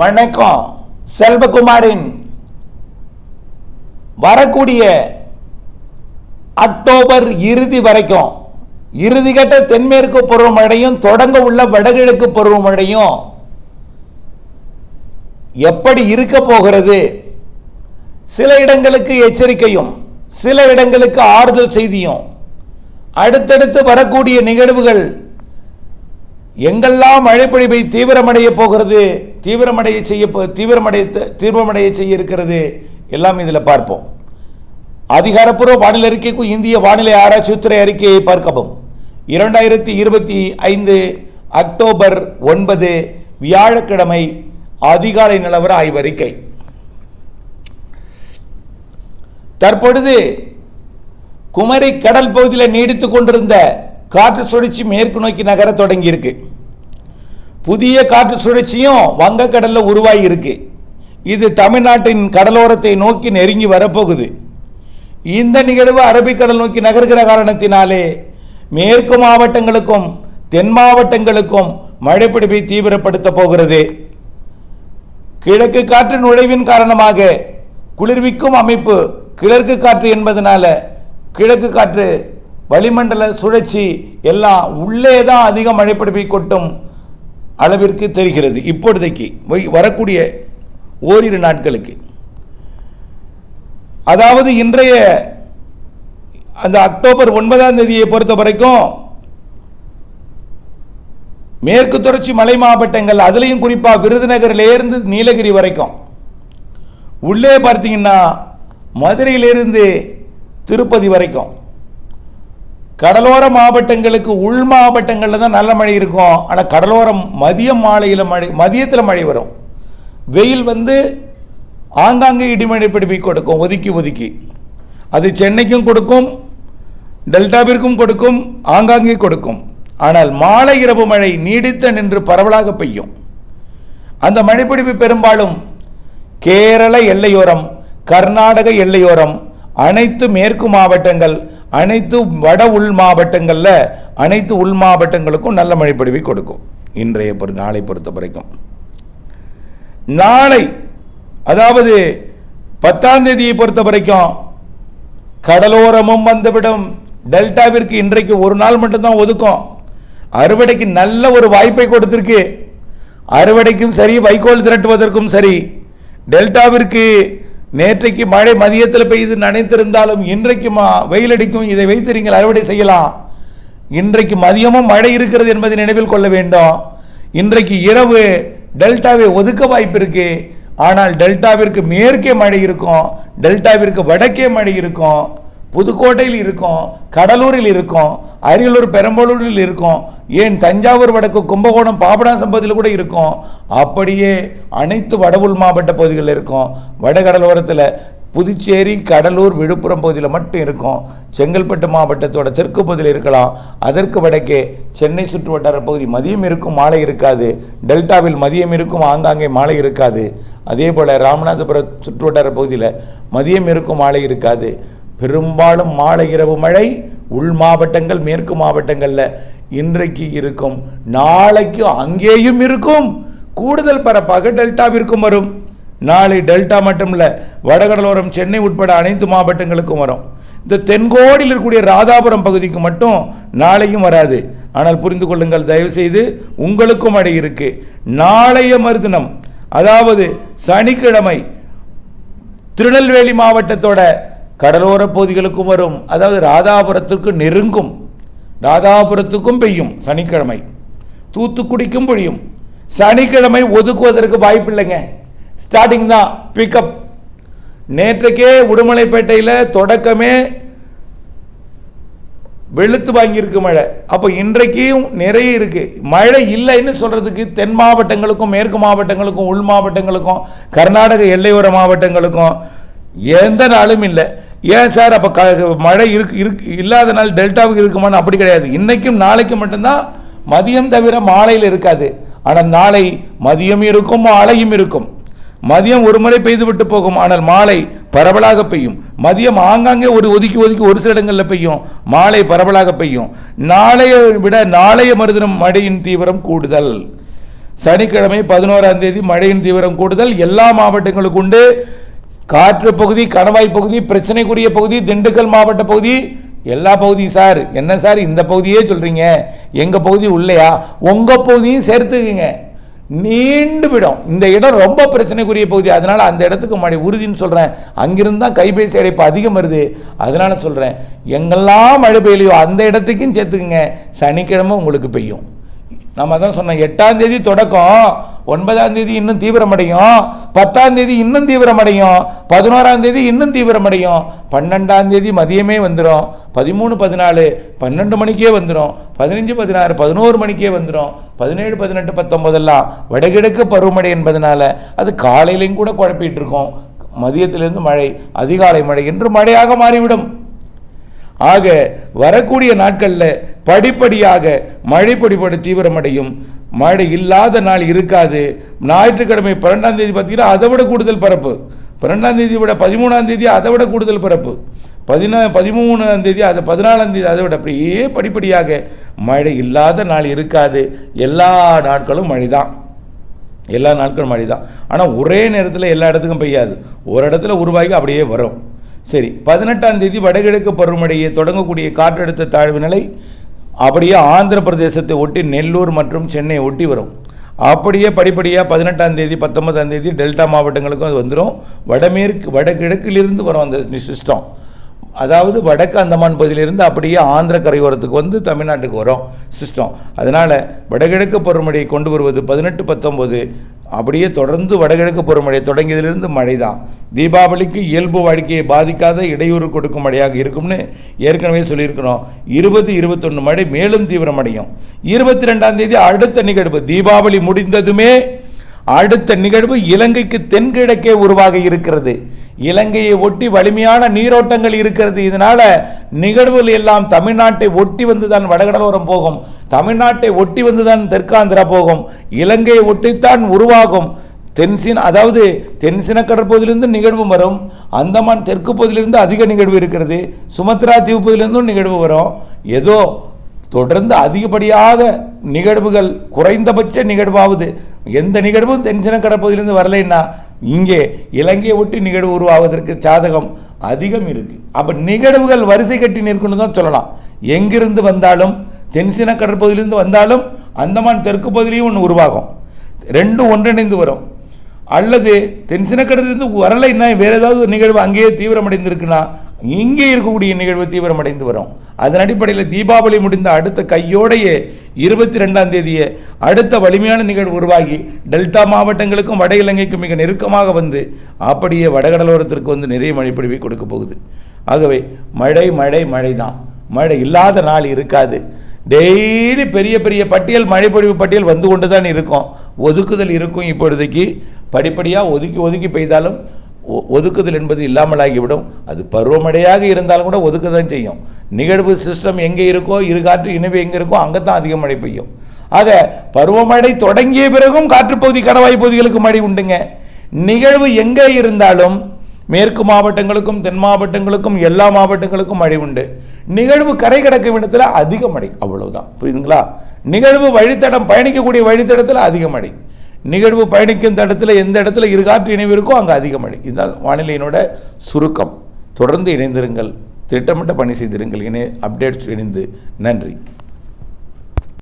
வணக்கம். செல்வகுமாரின் வரக்கூடிய அக்டோபர் இறுதி வரைக்கும் இறுதிகட்ட தென்மேற்கு பருவமழையும் தொடங்க உள்ள வடகிழக்கு பருவமழையும் எப்படி இருக்க போகிறது? சில இடங்களுக்கு எச்சரிக்கையும் சில இடங்களுக்கு ஆறுதல் செய்தியும். அடுத்தடுத்து வரக்கூடிய நிகழ்வுகள் எங்கெல்லாம் மழைப்பொழிவை தீவிரமடைய போகிறது? தீவிரமடைய செய்ய தீவிரமடைய தீவிரமடைய செய்ய இருக்கிறது. எல்லாம் இதில் பார்ப்போம். அதிகாரப்பூர்வ வானிலை அறிக்கைக்கு இந்திய வானிலை ஆராய்ச்சித்துறை அறிக்கையை பார்க்கவும். இரண்டாயிரத்தி இருபத்தி ஐந்து அக்டோபர் ஒன்பது வியாழக்கிழமை அதிகாலை நிலவர ஆய்வறிக்கை தற்பொழுது குமரி கடல் பகுதியில் நீடித்துக் கொண்டிருந்த காற்று சுழற்சி மேற்கு நோக்கி நகர தொடங்கியிருக்கு. புதிய காற்று சுழற்சியும் வங்கக்கடலில் உருவாகி இருக்கு இது தமிழ்நாட்டின் கடலோரத்தை நோக்கி நெருங்கி வரப்போகுது. இந்த நிகழ்வு அரபிக்கடல் நோக்கி நகர்கிற காரணத்தினாலே மேற்கு மாவட்டங்களுக்கும் தென் மாவட்டங்களுக்கும் மழைப்பிடிப்பை தீவிரப்படுத்த போகிறது. கிழக்கு காற்று நுழைவின் காரணமாக குளிர்விக்கும் அமைப்பு கிழக்கு காற்று என்பதனால கிழக்கு காற்று வளிமண்டல சுழற்சி எல்லாம் உள்ளே தான் அதிக மழைப்பிடிப்பை கொட்டும் அளவிற்கு தெரிகிறது. இப்பொழுதைக்கு வை- வரக்கூடிய ஓரிரு நாட்களுக்கு. அதாவது இன்றைய அந்த அக்டோபர் ஒன்பதாம் தேதியை பொறுத்த வரைக்கும் மேற்கு தொடர்ச்சி மலை மாவட்டங்கள் அதுலேயும் குறிப்பாக விருதுநகர்லேருந்து நீலகிரி வரைக்கும். உள்ளே பார்த்தீங்கன்னா மதுரையிலிருந்து திருப்பதி வரைக்கும். கடலோர மாவட்டங்களுக்கு உள் மாவட்டங்களில் தான் நல்ல மழை இருக்கும். ஆனால் கடலோரம் மதியம் மாலையில் மழை மதியத்தில் மழை வரும். வெயில் வந்து ஆங்காங்கே இடிமழை பிடிப்பை கொடுக்கும் ஒதுக்கி ஒதுக்கி. அது சென்னைக்கும் கொடுக்கும் டெல்டாவிற்கும் கொடுக்கும் ஆங்காங்கே கொடுக்கும். ஆனால் மாலை இரவு மழை நீடித்த நின்று பரவலாக பெய்யும். அந்த மழைப்பிடிப்பு பெரும்பாலும் கேரள எல்லையோரம் கர்நாடக எல்லையோரம் அனைத்து மேற்கு மாவட்டங்கள் அனைத்து வட உள் மாவட்டங்களில் அனைத்து உள் மாவட்டங்களுக்கும் நல்ல மழைப்பொழிவை கொடுக்கும். இன்றைய பொறு நாளை பொறுத்த வரைக்கும். நாளை அதாவது பத்தாம் தேதியை பொறுத்த வரைக்கும் கடலோரமும் வந்துவிடும். டெல்டாவிற்கு இன்றைக்கு ஒரு நாள் மட்டும்தான் ஒதுக்கும். அறுவடைக்கு நல்ல ஒரு வாய்ப்பை கொடுத்திருக்கு. அறுவடைக்கும் சரி வைக்கோல் திரட்டுவதற்கும் சரி டெல்டாவிற்கு நேற்றைக்கு மழை மதியத்தில் பெய்து நனைத்திருந்தாலும் இன்றைக்கு வெயில் அடிக்கும். இதை வைத்து நீங்கள் அறுவடை செய்யலாம். இன்றைக்கு மதியமும் மழை இருக்கிறது என்பதை நினைவில் கொள்ள வேண்டும். இன்றைக்கு இரவு டெல்டாவை ஒதுக்க வாய்ப்பு இருக்கு. ஆனால் டெல்டாவிற்கு மேற்கே மழை இருக்கும். டெல்டாவிற்கு வடக்கே மழை இருக்கும். புதுக்கோட்டையில் இருக்கும் கடலூரில் இருக்கும் அரியலூர் பெரம்பலூரில் இருக்கும் ஏன் தஞ்சாவூர் வடக்கு கும்பகோணம் பாபநாசம் பகுதியில் கூட இருக்கும். அப்படியே அனைத்து வட மாவட்ட பகுதிகளில் இருக்கும். வடகடலோரத்தில் புதுச்சேரி கடலூர் விழுப்புரம் பகுதியில் மட்டும் இருக்கும். செங்கல்பட்டு மாவட்டத்தோட தெற்கு பகுதியில் இருக்கலாம். அதற்கு வடக்கே சென்னை சுற்று வட்டார பகுதி மதியம் இருக்கும் மாலை இருக்காது. டெல்டாவில் மதியம் இருக்கும் ஆங்காங்கே மாலை இருக்காது. அதே போல் ராமநாதபுரம் சுற்று வட்டார பகுதியில் மதியம் இருக்கும் மாலை இருக்காது. பெரும்பாலும் மாலை இரவு மழை உள் மாவட்டங்கள் மேற்கு மாவட்டங்களில் இன்றைக்கு இருக்கும். நாளைக்கு அங்கேயும் இருக்கும். கூடுதல் பரப்பாக டெல்டாவிற்கும் வரும். நாளை டெல்டா மட்டும் இல்லை வடகடலோரம் சென்னை உட்பட அனைத்து மாவட்டங்களுக்கும் வரும். இந்த தென்கோடியில் இருக்கக்கூடிய ராதாபுரம் பகுதிக்கு மட்டும் நாளையும் வராது. ஆனால் புரிந்து கொள்ளுங்கள் தயவுசெய்து உங்களுக்கும் அடை இருக்கு. நாளைய மறுதினம் அதாவது சனிக்கிழமை திருநெல்வேலி மாவட்டத்தோட கடலோர பகுதிகளுக்கும் வரும். அதாவது ராதாபுரத்துக்கு நெருங்கும். ராதாபுரத்துக்கும் பெய்யும் சனிக்கிழமை. தூத்துக்குடிக்கும் பொழியும். சனிக்கிழமை ஒதுக்குவதற்கு வாய்ப்பில்லைங்க. ஸ்டார்டிங் தான் பிக்கப் நேற்றைக்கே உடுமலைப்பேட்டையில் தொடக்கமே வெளுத்து வாங்கியிருக்கு மழை. அப்போ இன்றைக்கும் நிறைய இருக்குது மழை இல்லைன்னு சொல்கிறதுக்கு தென் மாவட்டங்களுக்கும் மேற்கு மாவட்டங்களுக்கும் உள் மாவட்டங்களுக்கும் கர்நாடக எல்லையோர மாவட்டங்களுக்கும் எந்த நாளும் இல்லை. ஏன் சார் அப்போ க மழை இருக்கு இருக்கு இல்லாத நாள் டெல்டாவுக்கு இருக்குமான்னு அப்படி கிடையாது. இன்றைக்கும் நாளைக்கும் மட்டும்தான் மதியம் தவிர மாலையில் இருக்காது. ஆனால் நாளை மதியம் இருக்கும் மாலையும் இருக்கும். மதியம் ஒரு முறை பெய்து விட்டு போகும் ஆனால் மாலை பரவலாக பெய்யும். மதியம் ஆங்காங்கே ஒரு ஒதுக்கி ஒதுக்கி ஒரு சில இடங்களில் பெய்யும். மாலை பரவலாக பெய்யும். நாளைய விட நாளைய மறுதினம் மழையின் தீவிரம் கூடுதல். சனிக்கிழமை பதினோராம் தேதி மழையின் தீவிரம் கூடுதல். எல்லா மாவட்டங்களுக்கும் உண்டு. காற்று பகுதி கணவாய் பகுதி பிரச்சனைக்குரிய பகுதி திண்டுக்கல் மாவட்ட பகுதி எல்லா பகுதியும் சார். என்ன சார் இந்த பகுதியே சொல்கிறீங்க எங்கள் பகுதி உள்ளையா? உங்கள் பகுதியும் சேர்த்துக்குங்க. நீண்டு விடும். இந்த இடம் ரொம்ப பிரச்சனைக்குரிய பகுதி. அதனால் அந்த இடத்துக்கு மழை உறுதின்னு சொல்கிறேன் அங்கிருந்து தான் கைபேசி அடைப்பு அதிகம் வருது. அதனால் சொல்கிறேன் எங்கெல்லாம் மழை பெய்யலையோ அந்த இடத்துக்கும் சேர்த்துக்குங்க. சனிக்கிழமை உங்களுக்கு பெய்யும். நம்ம தான் சொன்னோம் எட்டாம் தேதி தொடக்கம் ஒன்பதாம் தேதி இன்னும் தீவிரமடையும் பத்தாம் தேதி இன்னும் தீவிரமடையும் பதினோராம் தேதி இன்னும் தீவிரமடையும் பன்னெண்டாம் தேதி மதியமே வந்துடும் பதிமூணு பதினாலு பன்னெண்டு மணிக்கே வந்துடும் பதினஞ்சு பதினாறு பதினோரு மணிக்கே வந்துடும் பதினேழு பதினெட்டு பத்தொம்போதெல்லாம் வடகிழக்கு பருவமழை என்பதனால அது காலையிலையும் கூட குழப்பிட்டு இருக்கோம். மதியத்திலிருந்து மழை அதிகாலை மழை என்று மழையாக மாறிவிடும். ஆக வரக்கூடிய நாட்களில் படிப்படியாக மழை பொடிப்படி தீவிரமடையும். மழை இல்லாத நாள் இருக்காது. ஞாயிற்றுக்கிழமை பன்னெண்டாம் தேதி பார்த்தீங்கன்னா அதை விட கூடுதல் பரப்பு. பன்னெண்டாம் தேதி விட பதிமூணாம் தேதி அதை விட கூடுதல் பரப்பு. பதினா பதிமூணாம் தேதி அது பதினாலாம் தேதி அதை விட அப்படியே படிப்படியாக மழை இல்லாத நாள் இருக்காது. எல்லா நாட்களும் மழை தான் எல்லா நாட்களும் மழை தான் ஆனால் ஒரே நேரத்தில் எல்லா இடத்துக்கும் பெய்யாது. ஒரு இடத்துல உருவாகி அப்படியே வரும். சரி பதினெட்டாம் தேதி வடகிழக்கு பருவமழையை தொடங்கக்கூடிய காற்றழுத்த தாழ்வு நிலை அப்படியே ஆந்திர பிரதேசத்தை ஒட்டி நெல்லூர் மற்றும் சென்னை ஒட்டி வரும். அப்படியே படிப்படியாக பதினெட்டாம் தேதி பத்தொன்பதாம் தேதி டெல்டா மாவட்டங்களுக்கும் அது வந்துடும் வடமேற்கு வடகிழக்கிலிருந்து வரும் அந்த சிஸ்டம் அதாவது வடக்கு அந்தமான் பகுதியிலிருந்து அப்படியே ஆந்திர கரையோரத்துக்கு வந்து தமிழ்நாட்டுக்கு வரும் சிஸ்டம் அதனால் வடகிழக்கு பருவமழையை கொண்டு வருவது பதினெட்டு பத்தொம்போது அப்படியே தொடர்ந்து வடகிழக்கு பருவமழை தொடங்கியதிலிருந்து மழை தான் தீபாவளிக்கு இயல்பு வாழ்க்கையை பாதிக்காத இடையூறு கொடுக்கும் மழையாக இருக்கும்னு ஏற்கனவே சொல்லியிருக்கிறோம். இருபது இருபத்தொன்று மழை மேலும் தீவிரமடையும். இருபத்தி ரெண்டாம் தேதி அடுத்த நிகழ்வு தீபாவளி முடிந்ததுமே அடுத்த நிகழ்வு இலங்கைக்கு தென்கிழக்கே உருவாக இருக்கிறது. இலங்கையை ஒட்டி வலிமையான நீரோட்டங்கள் இருக்கிறது. இதனால நிகழ்வுகள் எல்லாம் தமிழ்நாட்டை ஒட்டி வந்துதான் வடகடலோரம் போகும். தமிழ்நாட்டை ஒட்டி வந்துதான் தெற்காந்திரா போகும். இலங்கையை ஒட்டித்தான் உருவாகும். தென்சின் அதாவது தென்சின கடற்பகுதியிலிருந்து நிகழ்வு வரும். அந்தமான் தெற்கு பகுதியிலிருந்து அதிக நிகழ்வு இருக்கிறது. சுமத்ரா தீவு பகுதியிலிருந்தும் நிகழ்வு வரும். ஏதோ தொடர்ந்து அதிகப்படியாக நிகழ்வுகள் குறைந்தபட்ச நிகழ்வாவது. எந்த நிகழ்வும் தென்சின கடற்பகுதியிலிருந்து வரலைன்னா இங்கே இலங்கையை ஒட்டி நிகழ்வு உருவாவதற்கு சாதகம் அதிகம் இருக்கு. அப்ப நிகழ்வுகள் வரிசை கட்டி நிற்கணும் தான் சொல்லலாம். எங்கிருந்து வந்தாலும் தென்சின கடற்பகுதியிலிருந்து வந்தாலும் அந்தமான் தெற்கு பகுதியிலையும் ஒன்று உருவாகும். ரெண்டும் ஒன்றிணைந்து வரும். அல்லது தென்சின கடத்திலிருந்து வரலைன்னா வேற ஏதாவது ஒரு நிகழ்வு அங்கேயே தீவிரமடைந்திருக்குன்னா இங்கே இருக்கக்கூடிய நிகழ்வு தீவிரமடைந்து வரும். அதன் அடிப்படையில் தீபாவளி முடிந்த அடுத்த கையோடையே இருபத்தி ரெண்டாம் தேதியே அடுத்த வலிமையான நிகழ்வு உருவாகி டெல்டா மாவட்டங்களுக்கும் வட இலங்கைக்கும் மிக நெருக்கமாக வந்து அப்படியே வடகடலோரத்திற்கு வந்து நிறைய மழை பொழிவை கொடுக்க போகுது. ஆகவே மழை மழை மழை தான் மழை இல்லாத நாள் இருக்காது. டெய்லி பெரிய பெரிய பட்டியல் மழைப்பொழிவு பட்டியல் வந்து கொண்டு தான் இருக்கும். ஒதுக்குதல் இருக்கும் இப்பொழுதைக்கு. படிப்படியாக ஒதுக்கி ஒதுக்கி பெய்தாலும் ஒதுக்குதல் என்பது இல்லாமலாகிவிடும். அது பருவமடையாக இருந்தாலும் கூட ஒதுக்க தான் செய்யும். நிகழ்வு சிஸ்டம் எங்கே இருக்கோ இரு காற்று இணைவு எங்கே இருக்கோ அங்கே தான் அதிக மழை பெய்யும். ஆக பருவமழை தொடங்கிய பிறகும் காற்றுப்பகுதி கணவாய் பகுதிகளுக்கு மழை உண்டுங்க. நிகழ்வு எங்கே இருந்தாலும் மேற்கு மாவட்டங்களுக்கும் தென் மாவட்டங்களுக்கும் எல்லா மாவட்டங்களுக்கும் மழை உண்டு. நிகழ்வு கரை கிடக்கும் இடத்துல அதிக மழை. அவ்வளவுதான். புரியுதுங்களா? நிகழ்வு வழித்தடம் பயணிக்கக்கூடிய வழித்தடத்தில் அதிக மழை. நிகழ்வு பயணிக்கும் தடத்தில் எந்த இடத்துல இருகாற்று இணைவு இருக்கோ அங்கே அதிக மழை இதுதான் வானிலையினோட சுருக்கம். தொடர்ந்து இணைந்திருங்கள் திட்டமிட்ட பணி செய்திருங்கள் இணை அப்டேட்ஸ் இணைந்து. நன்றி.